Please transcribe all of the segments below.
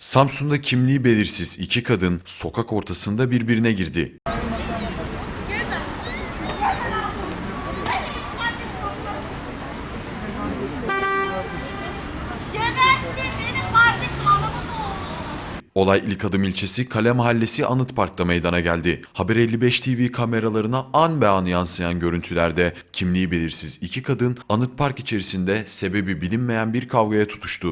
Samsun'da kimliği belirsiz iki kadın sokak ortasında birbirine girdi. Olay İlk Adım ilçesi Kale Mahallesi Anıt Park'ta meydana geldi. Haber 55 TV kameralarına an be an yansıyan görüntülerde kimliği belirsiz iki kadın Anıt Park içerisinde sebebi bilinmeyen bir kavgaya tutuştu.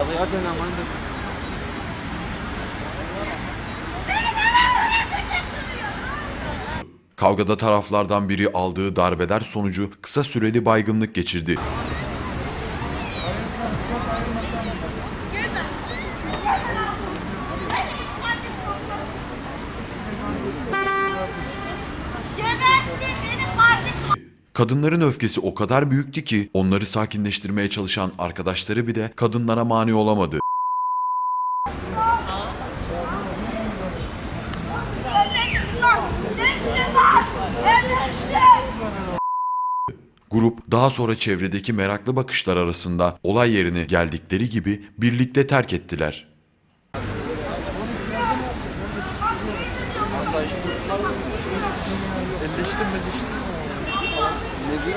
Kavgada taraflardan biri aldığı darbeler sonucu kısa süreli baygınlık geçirdi. Kadınların öfkesi o kadar büyüktü ki onları sakinleştirmeye çalışan arkadaşları bile kadınlara mani olamadı. Grup daha sonra çevredeki meraklı bakışlar arasında olay yerine geldikleri gibi birlikte terk ettiler. Ne মুরগি